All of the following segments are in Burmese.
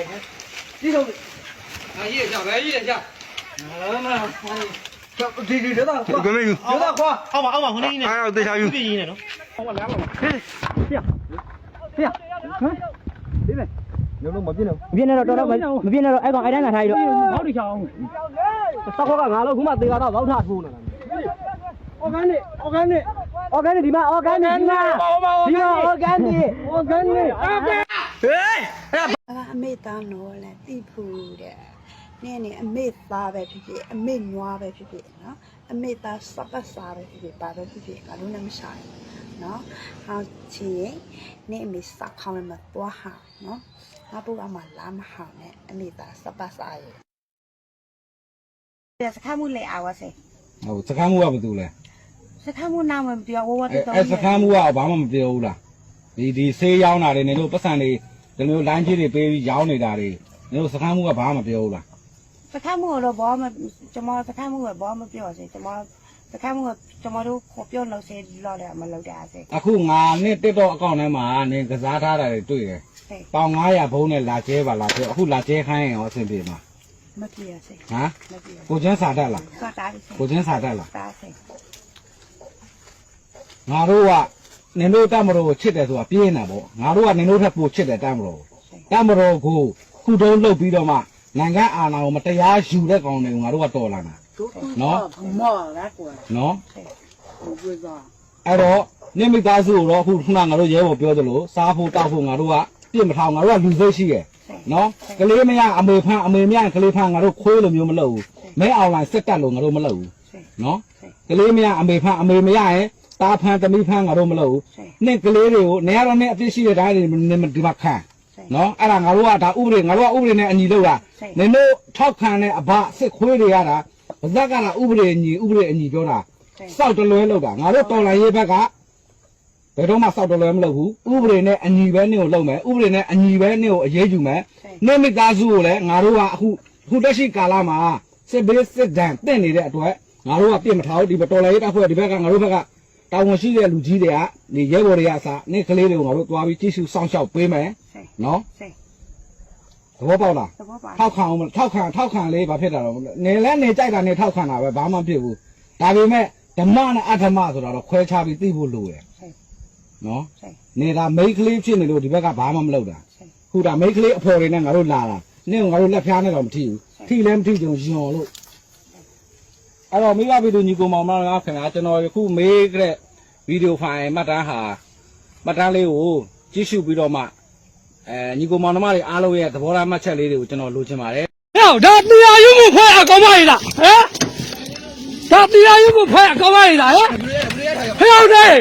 来看，你瞅，啊，一下来一下，啊妈，这这这这大花，跟没有，这大花，အောက်ပါအောက်ပါခဏကြီးနဲ့ 哎呀，对下有 ပြ，ည့်ရင်းနဲ့နော်အောက်ပါလမ်းပါ 这样，这样，看，这边，牛肉没变了， မပြင်းနဲ့တော့တော်တော့မပြင်းနဲ့တော့အဲ့ကောင်အဲ့တိုင်းကထားရတော့ 好的香， စောက်ခေါက်ကငါလို့ခုမှသေတာတော့ဘောက်ထထိုးနေတာ 我看你，我看你， အော်ဂန်နစ်ဒီမှာအော်ဂန်နစ်ဒီမှာဒီမှာအော်ဂန်နစ် 我看你，啊对，哎， အ မေသားနော်လဲတိဖူတဲ့နင်းနေအမေသားပဲဖြစ်ဖြစ်အမေနွားပဲဖြစ်ဖြစ်နော်အမေသားစပတ်စားပဲဖြစ်ဖြစ်ပါပဲဖြစ်ဖြစ်ငါတို့နဲ့မဆိုင်ဘူးနော်ဟောချင်ရင်နင်းအမေစခေါင်းမှာတွားဟာနော်ငါတို့ကမှလာမဟောင်းနဲ့အမေသားစပတ်စားရဲ့စခါမှုလေအားဝစေဟိုစကမ်းမှုကဘာတူလဲစခါမှုနာမပြောဝဝအဲတော်အဲစကမ်းမှုကဘာမှမပြောဘူးလားဒီဒီဆေးရောင်းတာတွေနေလို့ပတ်စံတွေ ဒီလိုလိုင်းကြီးတွေပေးပြီးရောင်းနေတာတွေနေလို့စကမ်းမှုကဘာမှမပြောဘူးလားစခါမှုတော့ဘောမကျွန်မစခါမှုကဘောမပြောစေကျွန်မစခါမှုကကျွန်မတို့ခေါ်ပြောလို့စေလော်တယ်မလုပ်တာစေအခုငါနဲ့တက်တော့အကောင့်ထဲမှာနေကစားထားတာတွေတွေ့တယ်ဟဲ့ပေါင်900ဘုံနဲ့လာကျဲပါလားဆိုအခုလာကျဲခိုင်းရင်ရောအဆင်ပြေမှာမပြေရစေဟမ်မပြေရကိုချင်းစာတတ်လားစတားစေကိုချင်းစာတတ်လားတားစေငါတို့က နင်တို့တတ်မတော်ကိုချစ်တယ်ဆိုတာပြင်းနေတာပေါ့ငါတို့ကနင်တို့ထက်ပိုချစ်တယ်တတ်မတော်ကိုတတ်မတော်ကိုခုတုံးလှုပ်ပြီးတော့မှနိုင်ငံအာဏာကိုမတရားယူတဲ့ကောင်တွေကိုငါတို့ကတော်လာတာနော်မော်လာကွာနော်ဘယ်သွားအဲ့တော့နိမိသားစုကိုတော့အခုခုနငါတို့ရဲဘော်ပြောသလိုစားဖို့တောက်ဖို့ငါတို့ကပြစ်မထောင်ငါတို့ကလူစိတ်ရှိရဲ့နော်ကလေးမရအမေဖန်းအမေမရကလေးဖန်းငါတို့ခွေးလိုမျိုးမလုပ်ဘူးမဲအောင်လိုင်းစစ်တက်လို့ငါတို့မလုပ်ဘူးနော်ကလေးမရအမေဖန်းအမေမရရင် ตาဖန်းသမီးဖန်းငါတို့မလုပ်ဘူးနှစ်ကလေးတွေကိုနေရာတော့နဲ့အပြစ်ရှိတဲ့တိုင်းတွေဒီမှာခံနော်အဲ့ဒါငါတို့ကဒါဥပဒေငါတို့ကဥပဒေနဲ့အညီလုပ်တာနင်တို့ထောက်ခံတဲ့အဘစစ်ခွေးတွေရတာဗဇက်ကလာဥပဒေအညီဥပဒေအညီပြောတာစောက်တလွဲလောက်တာငါတို့တော်လိုင်းရေးဘက်ကဘယ်တော့မှစောက်တလွဲမလုပ်ဘူးဥပဒေနဲ့အညီပဲနင့်ကိုလုပ်မယ်ဥပဒေနဲ့အညီပဲနင့်ကိုအရေးယူမယ်နေ့မိသားစုကိုလည်းငါတို့ကအခုအခုတက်ရှိကာလမှာစစ်ဘေးစစ်ဒဏ်တင့်နေတဲ့အတွက်ငါတို့ကပြစ်မထားဘူးဒီဘက်တော်လိုင်းရေးတပ်ဖွဲ့ဒီဘက်ကငါတို့ဘက်က တာဝန်ရှိတဲ့လူကြီးတွေကဒီရဲဘော်တွေကအစားနေ့ကလေးတွေကိုငါတို့တွားပြီးကြည့်ရှုစောင့်ရှောက်ပေးမယ်နော်စေသဘောပေါက်လားသဘောပါထောက်ခံအောင်မထောက်ခံထောက်ခံလေးဘာဖြစ်တာတော့နေလဲနေကြိုက်တာနေထောက်ခံတာပဲဘာမှမဖြစ်ဘူးဒါပေမဲ့ဓမ္မနဲ့အဓမ္မဆိုတာတော့ခွဲခြားပြီးသိဖို့လိုတယ်နော်စေနေတာမိတ်ကလေးဖြစ်နေလို့ဒီဘက်ကဘာမှမလုပ်တာစေခုဒါမိတ်ကလေးအဖော်တွေနဲ့ငါတို့လာတာနင့်ကငါတို့လက်ဖျားနဲ့တော့မထိဘူးထိလည်းမထိကြုံယွန်လို့ အဲ့တော့မိဘဗီဒီယိုညီကောင်မောင်မောင်များခင်ဗျာကျွန်တော်ယခုမေးကြတဲ့ဗီဒီယိုဖိုင်မှတ်တမ်းဟာမှတ်တမ်းလေးကိုကြည့်ရှုပြီးတော့မှအဲညီကောင်မောင်နှမတွေအားလုံးရဲ့သဘောထားမှတ်ချက်လေးတွေကိုကျွန်တော်လိုချင်ပါတယ်哟，这တရားရုံးကိုဖွဲ့အကောင်းပါလေလားဟမ်ဒါတရားရုံးကိုဖွဲ့အကောင်းပါလေလားဟမ်ဖျောက်တယ်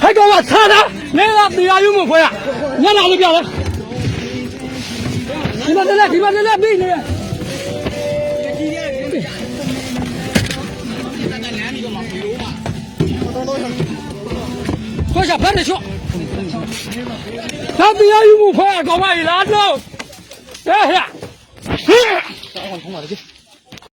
ဖက်ကောင်ကဆာတာနေကတရားရုံးကိုဖွဲ့ညနာလေးပြောလေဒီမှာလည်းဒီမှာလည်းပြီးနေတ ယ်ခွရှာဖက်တယ်ချောဒါတရားရုံးကိုဖွဲ့အကောင်းပါလေလားတော့ဟဲ့ဟဲ့ဟေး